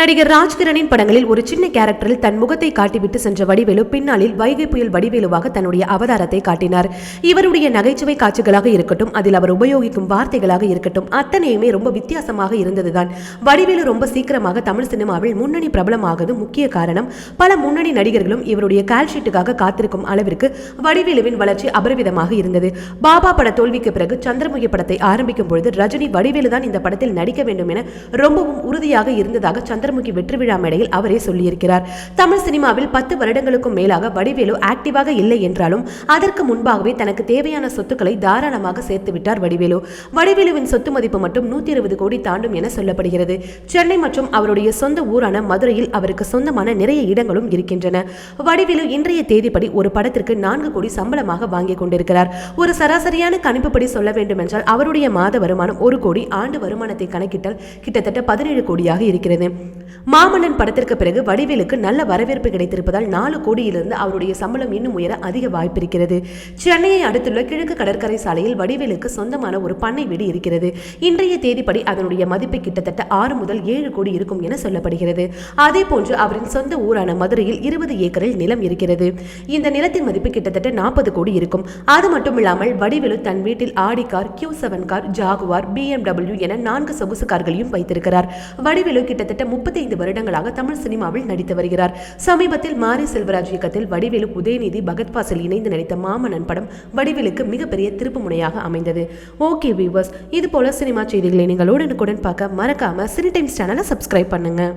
நடிகர் ராஜ்கிரணின் படங்களில் ஒரு சின்ன கேரக்டரில் தன் முகத்தை காட்டிவிட்டு சென்ற வடிவேலு பின்னாளில் வைகை புயல் வடிவேலுவாக தன்னுடைய அவதாரத்தை காட்டினார். இவருடைய நகைச்சுவை காட்சிகளாக இருக்கட்டும் அதில் அவர் உபயோகிக்கும் வார்த்தைகளாக இருக்கட்டும் அத்தனையுமே ரொம்ப வித்தியாசமாக இருந்ததுதான். வடிவேலு ரொம்ப சீக்கிரமாக தமிழ் சினிமாவில் முன்னணி பிரபலமாகது முக்கிய காரணம் பல முன்னணி நடிகர்களும் இவருடைய கால்ஷீட்டுக்காக காத்திருக்கும் அளவிற்கு வடிவேலுவின் வளர்ச்சி அபரிவிதமாக இருந்தது. பாபா பட தோல்விக்கு பிறகு சந்திரமுகி படத்தை ஆரம்பிக்கும் பொழுது ரஜினி வடிவேலு தான் இந்த படத்தில் நடிக்க வேண்டும் என ரொம்பவும் உறுதியாக இருந்ததாக சந்திர சந்திரமுகி வெற்றி விழா மேடையில் அவரே சொல்லியிருக்கிறார். தமிழ் சினிமாவில் பத்து வருடங்களுக்கும் மேலாக வடிவேலு ஆக்டிவாக இல்லை என்றாலும் அதற்கு முன்பாகவே தனக்கு தேவையான சொத்துக்களை தாராளமாக சேர்த்து விட்டார் வடிவேலு. வடிவேலுவின் சொத்து மதிப்பு மட்டும் நூத்தி இருபது கோடி தாண்டும் என சொல்லப்படுகிறது. சென்னை மற்றும் அவருடைய சொந்த ஊரான மதுரையில் அவருக்கு சொந்தமான நிறைய இடங்களும் இருக்கின்றன. வடிவேலு இன்றைய தேதிப்படி ஒரு படத்திற்கு நான்கு கோடி சம்பளமாக வாங்கிக் கொண்டிருக்கிறார். ஒரு சராசரியான கணிப்புப்படி சொல்ல வேண்டுமென்றால் அவருடைய மாத வருமானம் ஒரு கோடி ஆண்டு வருமானத்தை கணக்கிட்டால் கிட்டத்தட்ட பதினேழு கோடியாக இருக்கிறது. மாமன்னன் படத்திற்கு பிறகு வடிவேலுக்கு நல்ல வரவேற்பு கிடைத்திருப்பதால் நாலு கோடியிலிருந்து அவருடைய சம்பளம் இன்னும் உயர அதிக வாய்ப்பிருக்கிறது. சென்னையை அடுத்துள்ள கிழக்கு கடற்கரை சாலையில் வடிவேலுக்கு சொந்தமான ஒரு பண்ணை வீடு இருக்கிறது. இன்றைய தேதிப்படி அதனுடைய மதிப்பு கிட்டத்தட்ட ஆறு முதல் ஏழு கோடி இருக்கும் என சொல்லப்படுகிறது. அதே போன்று அவரின் சொந்த ஊரான மதுரையில் இருபது ஏக்கரில் நிலம் இருக்கிறது. இந்த நிலத்தின் மதிப்பு கிட்டத்தட்ட நாற்பது கோடி இருக்கும். அது மட்டும் இல்லாமல் வடிவேலு தன் வீட்டில் Audi car Q seven car Jaguar BMW என நான்கு சொகுசு கார்களையும் வைத்திருக்கிறார். வடிவேலு கிட்டத்தட்ட முப்பது முப்பத்தைந்து வருடங்களாக தமிழ் சினிமாவில் நடித்து வருகிறார். சமீபத்தில் மாரி செல்வராஜ் இயக்கத்தில் வடிவேலு உதயநிதி பகத் பாசல் இணைந்து நடித்த மாமன்னன் படம் வடிவேலுக்கு மிகப்பெரிய திருப்பு முனையாக அமைந்தது. ஓகே வியூவர்ஸ் இது போல சினிமா செய்திகளை நீங்கள் உடனுக்குடன் பார்க்க மறக்காம சினி டைம்ஸ் சேனலை சப்ஸ்கிரைப் பண்ணுங்க.